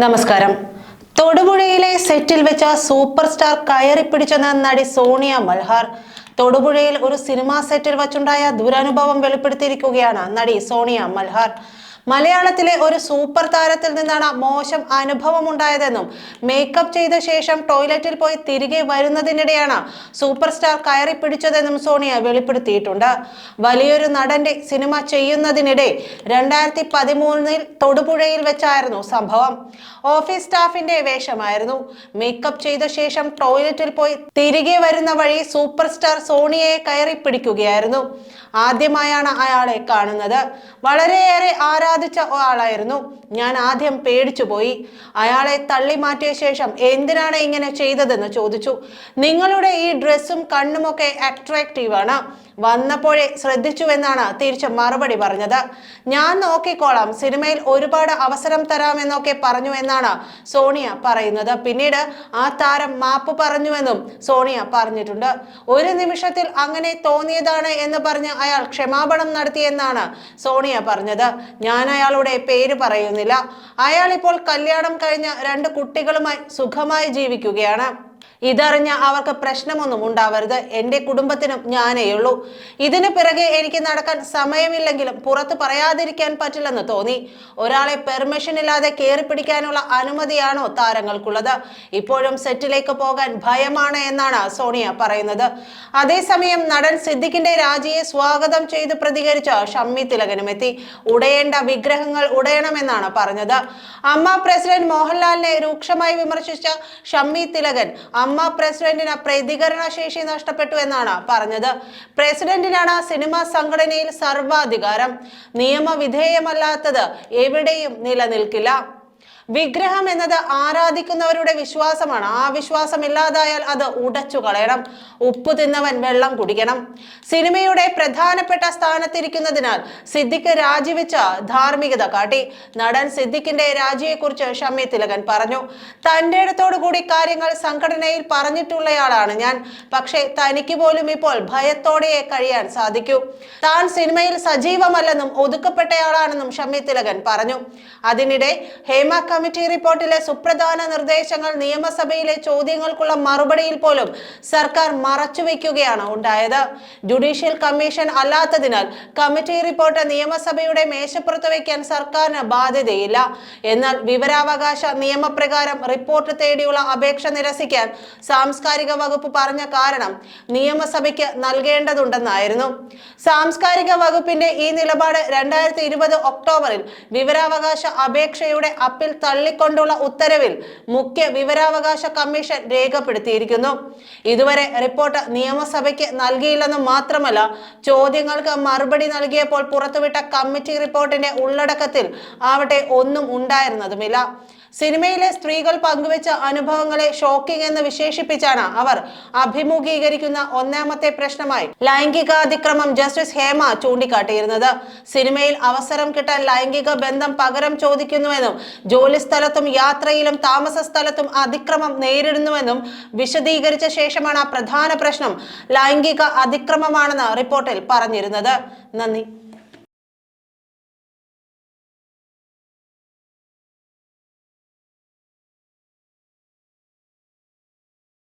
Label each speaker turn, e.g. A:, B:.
A: നമസ്കാരം. തൊടുപുഴയിലെ സെറ്റിൽ വെച്ച super star കയറി കയറിപ്പിടിച്ചെന്ന നടി സോണിയ മൽഹാർ തൊടുപുഴയിൽ ഒരു സിനിമാ സെറ്റിൽ വച്ചുണ്ടായ ദുരനുഭവം വെളിപ്പെടുത്തിയിരിക്കുകയാണ് നടി സോണിയ മൽഹാർ. മലയാളത്തിലെ ഒരു സൂപ്പർ താരത്തിൽ നിന്നാണ് മോശം അനുഭവം ഉണ്ടായതെന്നും മേക്കപ്പ് ചെയ്ത ശേഷം ടോയ്ലറ്റിൽ പോയി തിരികെ വരുന്നതിനിടെയാണ് സൂപ്പർ സ്റ്റാർ കയറി പിടിച്ചതെന്നും സോണിയ വെളിപ്പെടുത്തിയിട്ടുണ്ട്. വലിയൊരു നടന്റെ സിനിമ ചെയ്യുന്നതിനിടെ രണ്ടായിരത്തി പതിമൂന്നിൽ തൊടുപുഴയിൽ വെച്ചായിരുന്നു സംഭവം. ഓഫീസ് സ്റ്റാഫിന്റെ വേഷമായിരുന്നു. മേക്കപ്പ് ചെയ്ത ശേഷം ടോയ്ലറ്റിൽ പോയി തിരികെ വരുന്ന വഴി സൂപ്പർ സ്റ്റാർ സോണിയയെ കയറി പിടിക്കുകയായിരുന്നു ആദ്യമായാണ് അയാളെ കാണുന്നത്. വളരെയേറെ ആരാധിച്ച ആളായിരുന്നു ഞാൻ ആദ്യം പേടിച്ചു പോയി. അയാളെ തള്ളി മാറ്റിയ ശേഷം എന്തിനാണ് ഇങ്ങനെ ചെയ്തതെന്ന് ചോദിച്ചു. നിങ്ങളുടെ ഈ ഡ്രസ്സും കണ്ണുമൊക്കെ അട്രാക്റ്റീവ് ആണ്. വന്നപ്പോഴേ ശ്രദ്ധിച്ചുവെന്നാണ് തിരിച്ച് മറുപടി പറഞ്ഞത്. ഞാൻ നോക്കിക്കോളാം സിനിമയിൽ ഒരുപാട് അവസരം തരാമെന്നൊക്കെ പറഞ്ഞു എന്നാണ് സോണിയ പറയുന്നത്. പിന്നീട് ആ താരം മാപ്പ് പറഞ്ഞുവെന്നും സോണിയ പറഞ്ഞിട്ടുണ്ട്. ഒരു നിമിഷത്തിൽ അങ്ങനെ തോന്നിയതാണ് എന്ന് പറഞ്ഞ് അയാൾ ക്ഷമാപണം നടത്തിയെന്നാണ് സോണിയ പറഞ്ഞത്. ഞാൻ അയാളുടെ പേര് പറയുന്നില്ല. അയാൾ ഇപ്പോൾ കല്യാണം കഴിഞ്ഞ രണ്ട് കുട്ടികളുമായി സുഖമായി ജീവിക്കുകയാണ്. ഇതറിഞ്ഞ അവർക്ക് പ്രശ്നമൊന്നും ഉണ്ടാവരുത്. എന്റെ കുടുംബത്തിനും ഞാനേയുള്ളൂ ഇതിന് പിറകെ എനിക്ക് നടക്കാൻ സമയമില്ലെങ്കിലും പുറത്ത് പറയാതിരിക്കാൻ പറ്റില്ലെന്ന് തോന്നി. ഒരാളെ പെർമിഷൻ ഇല്ലാതെ കയറി പിടിക്കാനുള്ള അനുമതിയാണോ താരങ്ങൾക്കുള്ളത്? ഇപ്പോഴും സെറ്റിലേക്ക് പോകാൻ ഭയമാണ് എന്നാണ് സോണിയ പറയുന്നത്. അതേസമയം നടൻ സിദ്ദിഖിന്റെ രാജിയെ സ്വാഗതം ചെയ്ത് പ്രതികരിച്ച ഷമ്മി തിലകനും എത്തി. ഉടയേണ്ട വിഗ്രഹങ്ങൾ ഉടയണമെന്നാണ് പറഞ്ഞത്. അമ്മ പ്രസിഡന്റ് മോഹൻലാലിനെ രൂക്ഷമായി വിമർശിച്ച ഷമ്മി തിലകൻ അമ്മ പ്രസിഡന്റിന് പ്രതികരണ ശേഷി നഷ്ടപ്പെട്ടു എന്നാണ് പറഞ്ഞത്. പ്രസിഡന്റിനാണ് സിനിമാ സംഘടനയിൽ സർവാധികാരം. നിയമവിധേയമല്ലാത്തത് എവിടെയും നിലനിൽക്കില്ല. വിഗ്രഹം എന്നത് ആരാധിക്കുന്നവരുടെ വിശ്വാസമാണ്. ആ വിശ്വാസം ഇല്ലാതായാൽ അത് ഉടച്ചു കളയണം. ഉപ്പ് തിന്നവൻ വെള്ളം കുടിക്കണം. സിനിമയുടെ പ്രധാനപ്പെട്ട സ്ഥാനത്തിരിക്കുന്നതിനാൽ സിദ്ദിഖ് രാജിവെച്ച ധാർമ്മികത കാട്ടി. നടൻ സിദ്ദിഖിന്റെ രാജിയെക്കുറിച്ച് ഷമ്മി തിലകൻ പറഞ്ഞു. തന്റെ അടുത്തോടു കൂടി കാര്യങ്ങൾ സംഘടനയിൽ പറഞ്ഞിട്ടുള്ളയാളാണ് ഞാൻ. പക്ഷേ തനിക്ക് പോലും ഇപ്പോൾ ഭയത്തോടെ കഴിയാൻ സാധിക്കൂ. താൻ സിനിമയിൽ സജീവമല്ലെന്നും ഒതുക്കപ്പെട്ടയാളാണെന്നും ഷമ്മി തിലകൻ പറഞ്ഞു. അതിനിടെ ഹേമ കമ്മിറ്റി റിപ്പോർട്ടിലെ സുപ്രധാന നിർദ്ദേശങ്ങൾ നിയമസഭയിലെ ചോദ്യങ്ങൾക്കുള്ള മറുപടിയിൽ പോലും സർക്കാർ മറച്ചുവെക്കുകയാണ് ഉണ്ടായത്. ജുഡീഷ്യൽ കമ്മീഷൻ അല്ലാത്തതിനാൽ കമ്മിറ്റി റിപ്പോർട്ട് നിയമസഭയുടെ മേശപ്പുറത്ത് വയ്ക്കാൻ സർക്കാരിന് ബാധ്യതയില്ല. എന്നാൽ വിവരാവകാശ നിയമപ്രകാരം റിപ്പോർട്ട് തേടിയുള്ള അപേക്ഷ നിരസിക്കാൻ സാംസ്കാരിക വകുപ്പ് പറഞ്ഞ കാരണം നിയമസഭയ്ക്ക് നൽകേണ്ടതുണ്ടെന്നായിരുന്നു. സാംസ്കാരിക വകുപ്പിന്റെ ഈ നിലപാട് രണ്ടായിരത്തി ഇരുപത് ഒക്ടോബറിൽ വിവരാവകാശ അപേക്ഷയുടെ അപ്പീൽ തള്ളിക്കൊണ്ടുള്ള ഉത്തരവിൽ മുഖ്യ വിവരാവകാശ കമ്മീഷൻ രേഖപ്പെടുത്തിയിരിക്കുന്നു. ഇതുവരെ റിപ്പോർട്ട് നിയമസഭയ്ക്ക് നൽകിയില്ലെന്ന് മാത്രമല്ല ചോദ്യങ്ങൾക്ക് മറുപടി നൽകിയപ്പോൾ പുറത്തുവിട്ട കമ്മിറ്റി റിപ്പോർട്ടിന്റെ ഉള്ളടക്കത്തിൽ ആവട്ടെ ഒന്നും ഉണ്ടായിരുന്നതുമില്ല. സിനിമയിലെ സ്ത്രീകൾ പങ്കുവെച്ച അനുഭവങ്ങളെ ഷോക്കിംഗ് എന്ന് വിശേഷിപ്പിച്ചാണ് അവർ അഭിമുഖീകരിക്കുന്ന ഒന്നാമത്തെ പ്രശ്നമായി ലൈംഗികാതിക്രമം ജസ്റ്റിസ് ഹേമ ചൂണ്ടിക്കാട്ടിയിരുന്നത്. സിനിമയിൽ അവസരം കിട്ടാൻ ലൈംഗിക ബന്ധം പകരം ചോദിക്കുന്നുവെന്നും ജോലിസ്ഥലത്തും യാത്രയിലും താമസ സ്ഥലത്തും അതിക്രമം നേരിടുന്നുവെന്നും വിശദീകരിച്ച ശേഷമാണ് ആ പ്രധാന പ്രശ്നം. ലൈംഗിക അതിക്രമമാണെന്ന് റിപ്പോർട്ടിൽ പറഞ്ഞിരുന്നത്. നന്ദി.